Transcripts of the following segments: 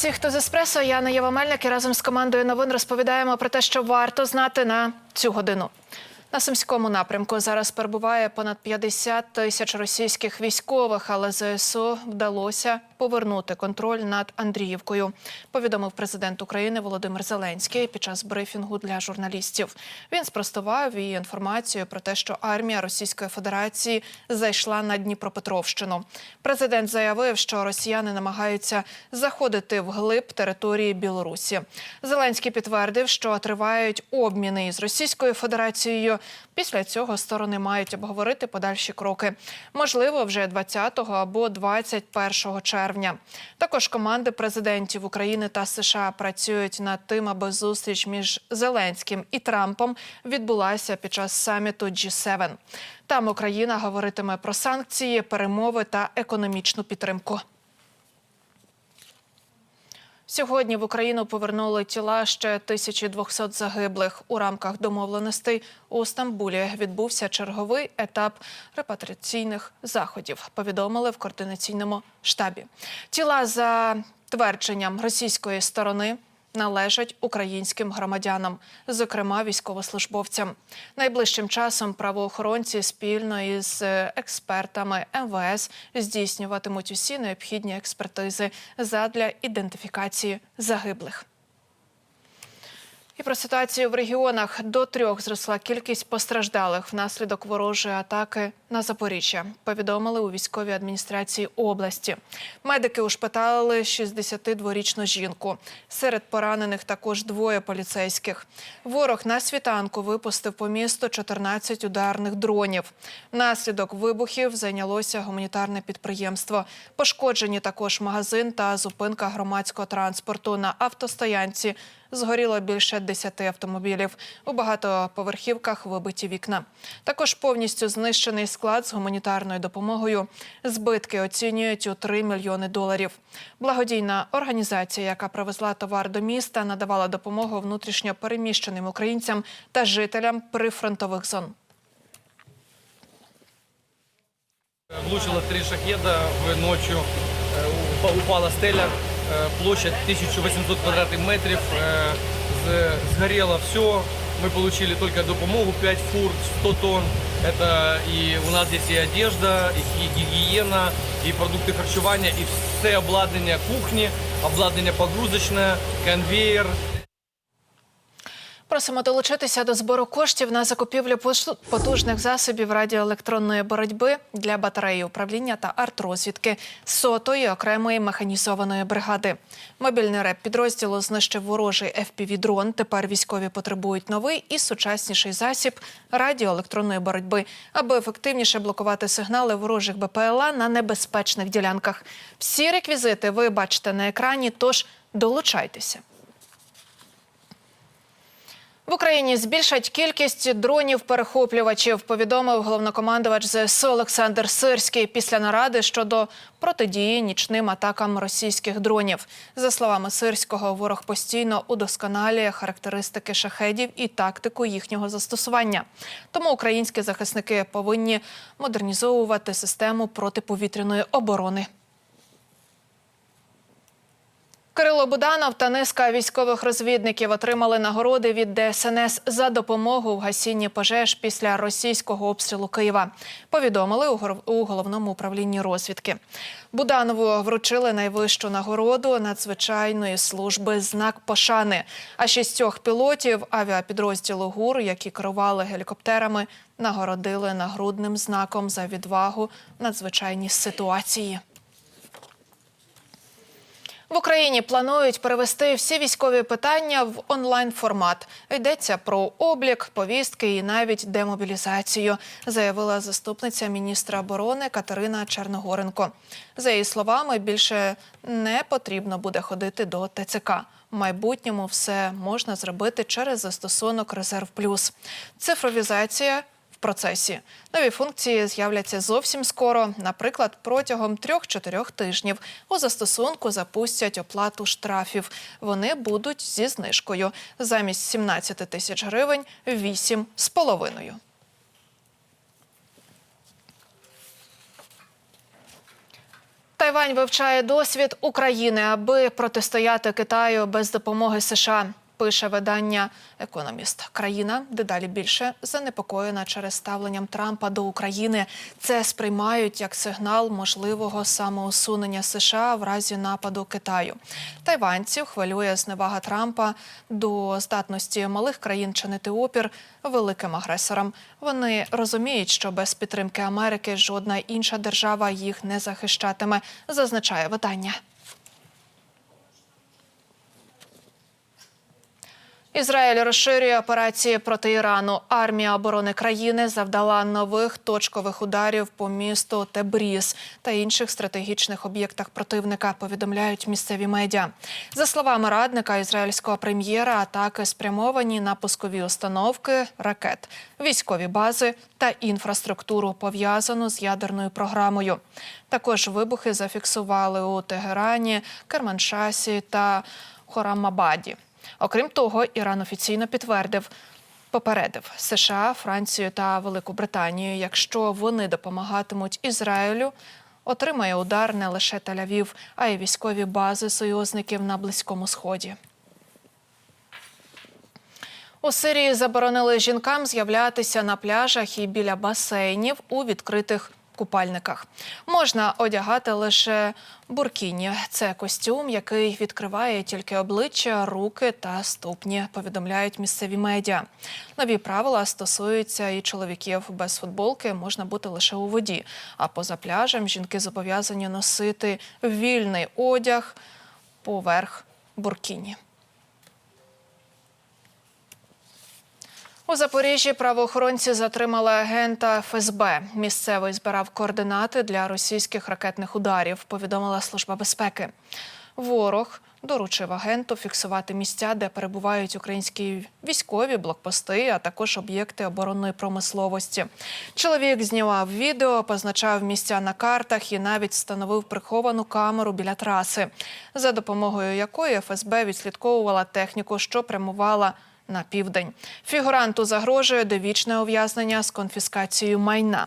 Всіх, хто з еспресо. Я Єва Мельник і разом з командою новин розповідаємо про те, що варто знати на цю годину. На Сумському напрямку зараз перебуває понад 50 тисяч російських військових, але ЗСУ вдалося повернути контроль над Андріївкою. Повідомив президент України Володимир Зеленський під час брифінгу для журналістів. Він спростував її інформацію про те, що армія Російської Федерації зайшла на Дніпропетровщину. Президент заявив, що росіяни намагаються заходити вглиб території Білорусі. Зеленський підтвердив, що тривають обміни із Російською Федерацією. Після цього сторони мають обговорити подальші кроки. Можливо, вже 20 або 21 червня. Також команди президентів України та США працюють над тим, аби зустріч між Зеленським і Трампом відбулася під час саміту G7. Там Україна говоритиме про санкції, перемови та економічну підтримку. Сьогодні в Україну повернули тіла ще 1200 загиблих. У рамках домовленостей у Стамбулі відбувся черговий етап репатріаційних заходів. Повідомили в координаційному штабі. Тіла за твердженням російської сторони. Належать українським громадянам, зокрема військовослужбовцям. Найближчим часом правоохоронці спільно із експертами МВС здійснюватимуть усі необхідні експертизи задля ідентифікації загиблих. І про ситуацію в регіонах до трьох зросла кількість постраждалих внаслідок ворожої атаки на Запоріжжя. Повідомили у військовій адміністрації області. Медики ушпиталили 62-річну жінку. Серед поранених також двоє поліцейських. Ворог на світанку випустив по місту 14 ударних дронів. Внаслідок вибухів зайнялося гуманітарне підприємство. Пошкоджені також магазин та зупинка громадського транспорту на автостоянці. Згоріло більше 10 автомобілів. У багатоповерхівках вибиті вікна. Також повністю знищений склад з гуманітарною допомогою. Збитки оцінюють у 3 мільйони доларів. Благодійна організація, яка привезла товар до міста, надавала допомогу внутрішньо переміщеним українцям та жителям прифронтових зон. Влучило три шахеда в ночью, э, упа- упала стеля, э, площадь 1800 квадратных метров, э, з- сгорело все. Мы получили только допомогу 5 фур, 100 тонн. Это и у нас здесь и одежда, и ги- гигиена, и продукты харчевания, и все обладнание кухни, обладнание погрузочное, конвейер, Просимо долучитися до збору коштів на закупівлю потужних засобів радіоелектронної боротьби для батареї управління та артрозвідки сотої окремої механізованої бригади. Мобільний реп підрозділу знищив ворожий FPV-дрон. Тепер військові потребують новий і сучасніший засіб радіоелектронної боротьби, аби ефективніше блокувати сигнали ворожих БПЛА на небезпечних ділянках. Всі реквізити ви бачите на екрані, тож долучайтеся. В Україні збільшать кількість дронів-перехоплювачів, повідомив головнокомандувач ЗСУ Олександр Сирський після наради щодо протидії нічним атакам російських дронів. За словами Сирського, ворог постійно удосконалює характеристики шахедів і тактику їхнього застосування. Тому українські захисники повинні модернізовувати систему протиповітряної оборони. Кирило Буданов та низка військових розвідників отримали нагороди від ДСНС за допомогу в гасінні пожеж після російського обстрілу Києва. Повідомили у головному управлінні розвідки. Буданову вручили найвищу нагороду надзвичайної служби знак пошани. А шістьох пілотів авіапідрозділу ГУР, які керували гелікоптерами, нагородили нагрудним знаком за відвагу в ситуації. В Україні планують перевести всі військові питання в онлайн формат. Йдеться про облік, повістки і навіть демобілізацію, заявила заступниця міністра оборони Катерина Черногоренко. За її словами, більше не потрібно буде ходити до ТЦК. В майбутньому все можна зробити через застосунок Резерв Плюс. Цифровізація процесі. Нові функції з'являться зовсім скоро. Наприклад, протягом 3-4 тижнів у застосунку запустять оплату штрафів. Вони будуть зі знижкою замість 17 тисяч гривень 8 з половиною. Тайвань вивчає досвід України, аби протистояти Китаю без допомоги США. Пише видання Економіст. Країна дедалі більше занепокоєна через ставленням Трампа до України. Це сприймають як сигнал можливого самоусунення США в разі нападу Китаю. Тайванців хвилює зневага Трампа до здатності малих країн чинити опір великим агресорам. Вони розуміють, що без підтримки Америки жодна інша держава їх не захищатиме, зазначає видання. Ізраїль розширює операції проти Ірану. Армія оборони країни завдала нових точкових ударів по місту Тебріз та інших стратегічних об'єктах противника. Повідомляють місцеві медіа. За словами радника ізраїльського прем'єра, атаки спрямовані на пускові установки, ракет, військові бази та інфраструктуру, пов'язану з ядерною програмою. Також вибухи зафіксували у Тегерані, Керманшасі та Хорамабаді. Окрім того, Іран офіційно підтвердив, попередив США, Францію та Велику Британію, якщо вони допомагатимуть Ізраїлю, отримає удар не лише Тель-Авів, а й військові бази союзників на Близькому Сході. У Сирії заборонили жінкам з'являтися на пляжах і біля басейнів у відкритих купальниках. Можна одягати лише буркіні. Це костюм, який відкриває тільки обличчя, руки та ступні. Повідомляють місцеві медіа. Нові правила стосуються і чоловіків без футболки можна бути лише у воді. А поза пляжем жінки зобов'язані носити вільний одяг поверх буркіні. У Запоріжжі правоохоронці затримали агента ФСБ. Місцевий збирав координати для російських ракетних ударів. Повідомила служба безпеки. Ворог доручив агенту фіксувати місця, де перебувають українські військові блокпости, а також об'єкти оборонної промисловості. Чоловік знімав відео, позначав місця на картах і навіть встановив приховану камеру біля траси, за допомогою якої ФСБ відслідковувала техніку, що прямувала на південь. Фігуранту загрожує довічне ув'язнення з конфіскацією майна.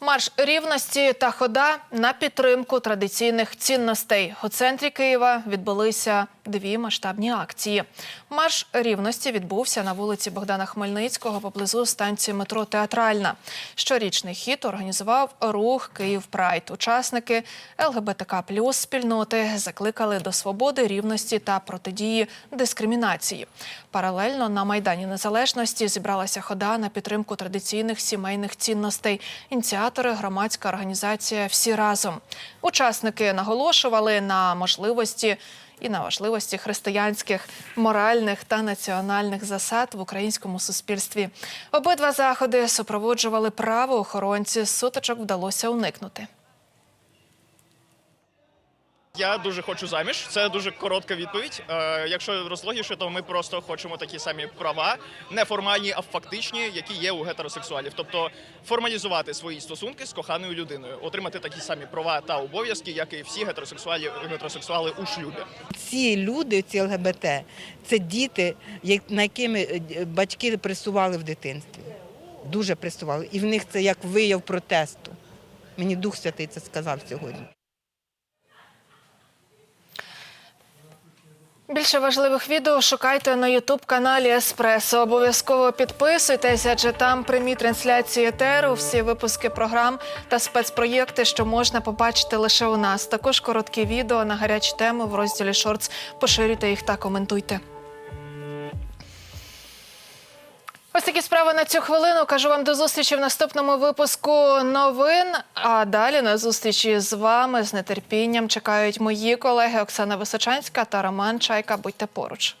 Марш рівності та хода на підтримку традиційних цінностей. У центрі Києва відбулися дві масштабні акції. Марш рівності відбувся на вулиці Богдана Хмельницького поблизу станції метро Театральна. Щорічний хід організував рух Київ Прайд. Учасники ЛГБТК плюс спільноти закликали до свободи, рівності та протидії дискримінації. Паралельно на майдані Незалежності зібралася хода на підтримку традиційних сімейних цінностей. Ініціатори громадська організація Всі разом. Учасники наголошували на можливості і на важливості християнських, моральних та національних засад в українському суспільстві. Обидва заходи супроводжували правоохоронці. Сутичок вдалося уникнути. Я дуже хочу заміж. Це дуже коротка відповідь. Е, якщо розлогіше, то ми просто хочемо такі самі права, не формальні, а фактичні, які є у гетеросексуалів. Тобто формалізувати свої стосунки з коханою людиною, отримати такі самі права та обов'язки, як і всі гетеросексуалі гетеросексуали у шлюбі. ці люди, ці ЛГБТ, це діти, на якими е, батьки пресували в дитинстві. Дуже пресували. І в них це як вияв протесту. Мені Дух Святий це сказав сьогодні. Більше важливих відео шукайте на Ютуб каналі Еспресо. Обов'язково підписуйтесь, адже там прямі трансляції етеру, всі випуски програм та спецпроєкти, що можна побачити лише у нас. Також короткі відео на гарячі теми в розділі Шортс. Поширюйте їх та коментуйте. Ось такі справи на цю хвилину. Кажу вам до зустрічі в наступному випуску новин. А далі на зустрічі з вами з нетерпінням чекають мої колеги Оксана Височанська та Роман Чайка. Будьте поруч.